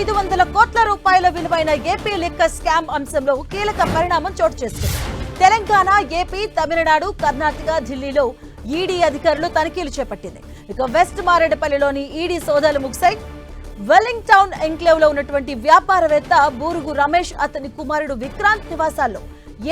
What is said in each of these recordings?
ఐదు వందల కోట్ల రూపాయల విలువైన ఏపీ లిక్కర్ స్కామ్ అంశంలో కీలక పరిణామం చోటు చేసుకుంది. తెలంగాణ ఏపీ తమిళనాడు కర్ణాటక ఢిల్లీలో ఈడీ అధికారులు తనిఖీలు చేపట్టింది. ఇక వెస్ట్ మారేడుపల్లిలోని ఈడీ సోదాలు ముగిశాయి. వెల్లింగ్ టౌన్ ఎంక్లేవ్లో ఉన్నటువంటి వ్యాపారవేత్త బూరుగు రమేష్ అతని కుమారుడు విక్రాంత్ నివాసాల్లో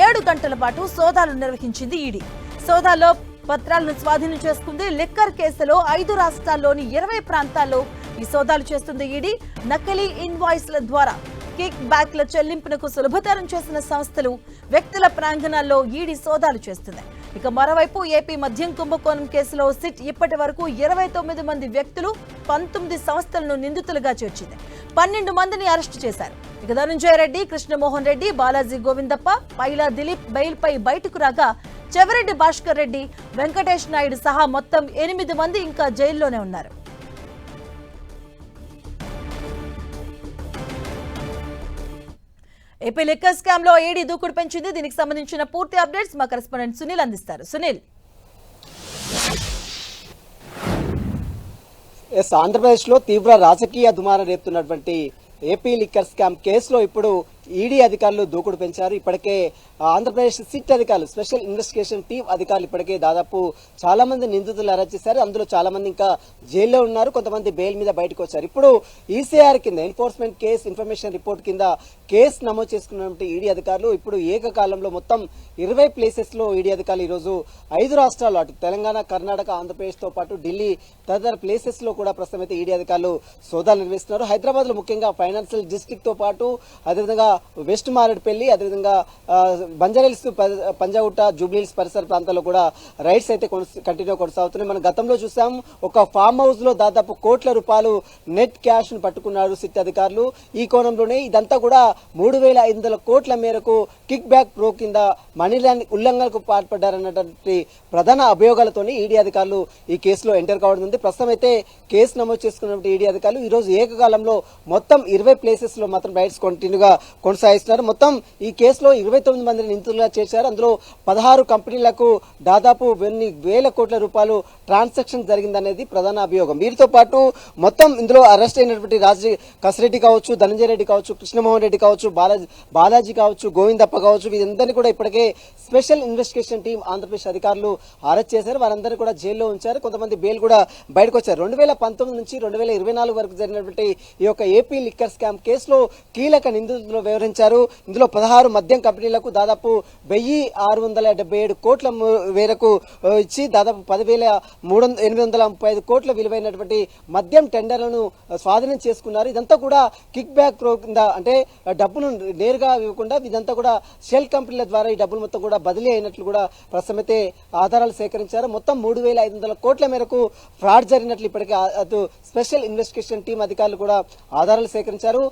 ఏడు గంటల పాటు సోదాలు నిర్వహించింది ఈడీ. సోదాల్లో పత్రాలను స్వాధీనం చేసుకుంది లిక్కర్ కేసులో ఐదు రాష్ట్రాల్లోని ఇరవై ప్రాంతాల్లో ఈ సోదాలు చేస్తుంది ఈడీ. నకిలీ ఇన్వాయిస్ల ద్వారా కిక్ బ్యాక్ల చెల్లింపునకు సులభతరం చేసిన సంస్థలు వ్యక్తుల ప్రాంగణాల్లో ఈడీ సోదాలు చేస్తుంది ఇక మరోవైపు ఏపీ మద్యం కుంభకోణం కేసులో సిట్ ఇప్పటి వరకు ఇరవై తొమ్మిది మంది వ్యక్తులు పంతొమ్మిది సంస్థలను నిందితులుగా చేర్చింది. పన్నెండు మందిని అరెస్టు చేశారు. ఇక ధనుంజయ రెడ్డి కృష్ణమోహన్ రెడ్డి బాలాజీ గోవిందప్ప పైలా దిలీప్ బెయిల్పై బయటకు రాగా చెవిరెడ్డి భాస్కర్ రెడ్డి వెంకటేష్ నాయుడు సహా మొత్తం ఎనిమిది మంది ఇంకా జైల్లోనే ఉన్నారు. ఏపీ లిక్కర్ స్కామ్లో ఏడీ దూకుడు పెంచింది. దీనికి సంబంధించిన పూర్తి అప్డేట్స్ మా కరెస్పాండెంట్ సునీల్ అందిస్తారు. సునీల్. ఎస్ ఆంధ్రప్రదేశ్లో తీవ్ర రాజకీయ దుమారం రేపుతున్నటువంటి ఏపీ లిక్కర్ స్కామ్ కేసులో ఇప్పుడు ఈడీ అధికారులు దూకుడు పెంచారు. ఇప్పటికే ఆంధ్రప్రదేశ్ సిట్ అధికారులు స్పెషల్ ఇన్వెస్టిగేషన్ టీం అధికారులు ఇప్పటికే దాదాపు చాలా మంది నిందితులు అరెస్ట్ చేశారు. అందులో చాలా మంది ఇంకా జైల్లో ఉన్నారు. కొంతమంది బెయిల్ మీద బయటకు వచ్చారు. ఇప్పుడు ఈసీఆర్ కింద ఎన్ఫోర్స్మెంట్ కేసు ఇన్ఫర్మేషన్ రిపోర్ట్ కింద కేసు నమోదు చేసుకున్నటువంటి ఈడీ అధికారులు ఇప్పుడు ఏకకాలంలో మొత్తం ఇరవై ప్లేసెస్లో ఈడీ అధికారులు ఈరోజు ఐదు రాష్ట్రాలు అటు తెలంగాణ కర్ణాటక ఆంధ్రప్రదేశ్తో పాటు ఢిల్లీ తదితర ప్లేసెస్లో కూడా ప్రస్తుతం అయితే ఈడీ అధికారులు సోదాలు నిర్వహిస్తున్నారు. హైదరాబాద్లో ముఖ్యంగా ఫైనాన్షియల్ డిస్ట్రిక్ట్తో పాటు అదేవిధంగా వెస్ట్ మారేడుపల్లి అదేవిధంగా ఆ, బంజారాహిల్స్ పంజాగుట్ట జూబ్లీహిల్స్ పరిసర ప్రాంతాల్లో కూడా రైడ్స్ అయితే కంటిన్యూ కొనసాగుతున్నాయి. మనం గతంలో చూసాం ఒక ఫామ్ హౌస్లో దాదాపు కోట్ల రూపాయలు నెట్ క్యాష్ను పట్టుకున్నారు సిట్ అధికారులు. ఈ కోణంలోనే ఇదంతా కూడా మూడు వేల ఐదు వందల కోట్ల మేరకు కిక్ బ్యాక్ ప్రో కింద మనీ ల్యాండ్ ఉల్లంఘనకు పాల్పడ్డారన్నటువంటి ప్రధాన అభియోగాలతోని ఈడీ అధికారులు ఈ కేసులో ఎంటర్ కావడం ఉంది. ప్రస్తుతం అయితే కేసు నమోదు చేసుకున్నటువంటి ఈడీ అధికారులు ఈ రోజు ఏకకాలంలో మొత్తం ఇరవై ప్లేసెస్లో మాత్రం రైడ్స్ కంటిన్యూగా కొనసాగిస్తున్నారు. మొత్తం ఈ కేసులో ఇరవై తొమ్మిది మందిని నిందితులుగా చేశారు. అందులో పదహారు కంపెనీలకు దాదాపు వెన్ని వేల కోట్ల రూపాయలు ట్రాన్సాక్షన్ జరిగిందనేది ప్రధాన అభియోగం. వీరితో పాటు మొత్తం ఇందులో అరెస్ట్ అయినటువంటి రాజీ కసిరెడ్డి కావచ్చు ధనంజయ రెడ్డి కావచ్చు కృష్ణమోహన్ రెడ్డి కావచ్చు బాలాజీ బాలాజీ కావచ్చు గోవిందప్ప కావచ్చు వీరందరినీ కూడా ఇప్పటికే స్పెషల్ ఇన్వెస్టిగేషన్ టీం ఆంధ్రప్రదేశ్ అధికారులు అరెస్ట్ చేశారు. వారందరినీ కూడా జైల్లో ఉంచారు. కొంతమంది బెయిల్ కూడా బయటకు వచ్చారు. రెండు వేల పంతొమ్మిది నుంచి రెండు వేల ఇరవై నాలుగు వరకు జరిగినటువంటి ఈ యొక్క ఏపీ లిక్కర్ స్కామ్ కేసులో కీలక నిందితులు వివరించారు. ఇందులో పదహారు మద్యం కంపెనీలకు దాదాపు వెయ్యి ఆరు వందల డెబ్బై ఏడు కోట్ల మేరకు ఇచ్చి దాదాపు పదివేల మూడు వంద- ఎనిమిది వందల ముప్పై ఐదు కోట్ల విలువైనటువంటి మద్యం టెండర్లను స్వాధీనం చేసుకున్నారు. ఇదంతా కూడా కిక్ బ్యాక్ ప్రో కింద అంటే డబ్బును నేరుగా ఇవ్వకుండా ఇదంతా కూడా షెల్ కంపెనీల ద్వారా ఈ డబ్బులు మొత్తం కూడా బదిలీ అయినట్లు కూడా ప్రస్తుతమైతే ఆధారాలు సేకరించారు. మొత్తం మూడు వేల ఐదు వందల కోట్ల మేరకు ఫ్రాడ్ జరిగినట్లు ఇప్పటికే అటు స్పెషల్ ఇన్వెస్టిగేషన్ టీం అధికారులు కూడా ఆధారాలు సేకరించారు.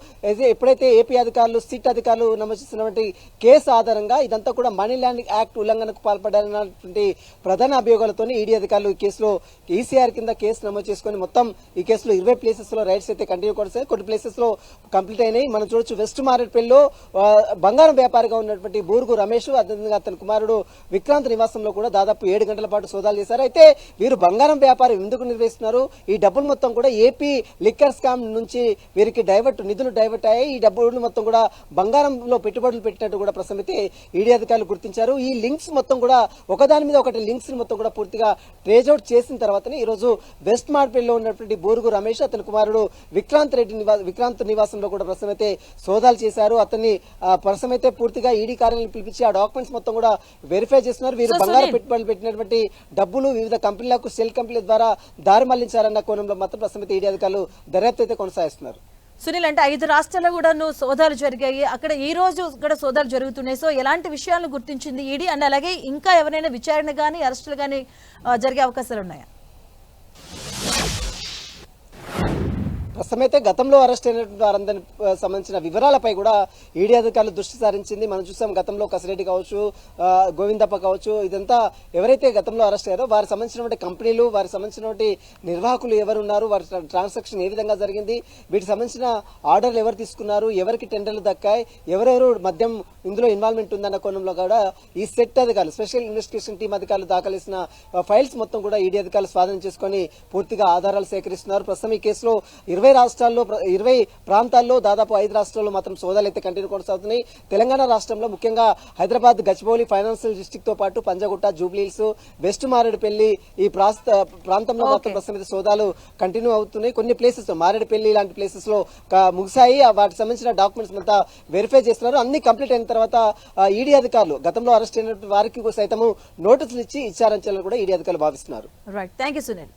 ఎప్పుడైతే ఏపీ అధికారులు సిట్ అధికారులు నమోదు చేసినటువంటి కేసు ఆధారంగా ఇదంతా కూడా మనీ ల్యాండింగ్ యాక్ట్ ఉల్లంఘనకు పాల్పడాలన్నటువంటి ప్రధాన అభియోగాలతో ఈడీ అధికారులు ఈ కేసులో ఈసీఆర్ కింద కేసు నమోదు చేసుకొని మొత్తం ఈ కేసులో ఇరవై ప్లేసెస్లో రైడ్స్ అయితే కంటిన్యూ కొనసాయి కొన్ని ప్లేసెస్లో కంప్లీట్ అయినాయి. మనం చూడొచ్చు వెస్ట్ మారేట్పల్లిలో బంగారం వ్యాపారిగా ఉన్నటువంటి బూరుగు రమేష్ అదేవిధంగా అతని కుమారుడు విక్రాంత్ నివాసంలో కూడా దాదాపు ఏడు గంటల పాటు సోదాలు చేశారు. అయితే వీరు బంగారం వ్యాపారం ఎందుకు నిర్వహిస్తున్నారు? ఈ డబ్బులు మొత్తం కూడా ఏపీ లిక్కర్ స్కామ్ నుంచి వీరికి డైవర్ట్ నిధులు డైవర్ట్ అయ్యాయి. ఈ డబ్బులు మొత్తం కూడా బంగారంలో పెట్టుబడులు పెట్టినట్టు కూడా ప్రస్తుతం ఈడీ అధికారులు గుర్తించారు. ఈ లింక్స్ మొత్తం కూడా ఒకదాని మీద ఒకటి లింక్స్ మొత్తం కూడా పూర్తిగా ట్రేజ్ అవుట్ చేసిన తర్వాతనే ఈ రోజు వెస్ట్ మార్పేట్లో ఉన్నటువంటి బోరుగు రమేష్ అతని కుమారుడు విక్రాంత్ రెడ్డి విక్రాంత్ నివాసంలో కూడా ప్రస్తుతం అయితే సోదాలు చేశారు. అతన్ని ప్రస్తుతం అయితే పూర్తిగా ఈడీ కార్యాలయం పిలిపించి ఆ డాక్యుమెంట్స్ మొత్తం కూడా వెరిఫై చేస్తున్నారు. వీరు బంగారు. పెట్టుబడులు పెట్టినటువంటి డబ్బులు వివిధ కంపెనీలకు సెల్ కంపెనీల ద్వారా దారి మళ్ళించారన్న కోణంలో మాత్రం ప్రస్తుతం అయితే ఈడీ అధికారులు దర్యాప్తు అయితే కొనసాగిస్తున్నారు. సునీల్ అంటే ఐదు రాష్ట్రాల్లో కూడా నువ్వు సోదాలు జరిగాయి. అక్కడ ఈ రోజు కూడా సోదాలు జరుగుతున్నాయి. సో ఎలాంటి విషయాలను గుర్తించింది ఈడీ? అండ్ అలాగే ఇంకా ఎవరైనా విచారణ కానీ అరెస్టులు కానీ జరిగే అవకాశాలు ఉన్నాయా? ప్రస్తుతం అయితే గతంలో అరెస్ట్ అయినటువంటి వారందరి సంబంధించిన వివరాలపై కూడా ఈడీ అధికారులు దృష్టి సారించింది. మనం చూసాం గతంలో కసిరెడ్డి కావచ్చు గోవిందప్ప కావచ్చు ఇదంతా ఎవరైతే గతంలో అరెస్ట్ అయ్యారో వారికి సంబంధించినటువంటి కంపెనీలు వారికి సంబంధించినటువంటి నిర్వాహకులు ఎవరు ఉన్నారు వారి ట్రాన్సాక్షన్ ఏ విధంగా జరిగింది వీటికి సంబంధించిన ఆర్డర్లు ఎవరు తీసుకున్నారు ఎవరికి టెండర్లు దక్కాయి ఎవరెవరు మద్యం ఇందులో ఇన్వాల్వ్మెంట్ ఉందన్న కోణంలో కూడా ఈ సెట్ అధికారులు స్పెషల్ ఇన్వెస్టిగేషన్ టీం అధికారులు దాఖలేసిన ఫైల్స్ మొత్తం కూడా ఈడీ అధికారులు స్వాధీనం చేసుకొని పూర్తిగా ఆధారాలు సేకరిస్తున్నారు. ప్రస్తుతం ఈ కేసులో ఇరవై ఇరవై రాష్ట్రాల్లో ఇరవై ప్రాంతాల్లో దాదాపు ఐదు రాష్ట్రాల్లో మాత్రం సోదాలు అయితే కంటిన్యూ కొనసాగుతున్నాయి. తెలంగాణ రాష్ట్రంలో ముఖ్యంగా హైదరాబాద్ గచ్చిబౌలి ఫైనాన్షియల్ డిస్ట్రిక్ట్తో పాటు పంజగుట్ట జూబ్లీహిల్స్ వెస్ట్ మారేడుపల్లి ఈ ప్రాంతంలో మాత్రం. ప్రస్తుతం సోదాలు కంటిన్యూ అవుతున్నాయి. కొన్ని ప్లేసెస్ మారేడుపల్లి లాంటి ప్లేసెస్లో ముగిసాయి వాటికి సంబంధించిన డాక్యుమెంట్స్ అంతా వెరిఫై చేస్తున్నారు. అన్ని కంప్లీట్ అయిన తర్వాత ఈడీ అధికారులు గతంలో అరెస్ట్ అయిన వారికి సైతము నోటీసులు ఇచ్చి ఇచ్చారని కూడా ఈడీ అధికారులు భావిస్తున్నారు. Right thank you Sunil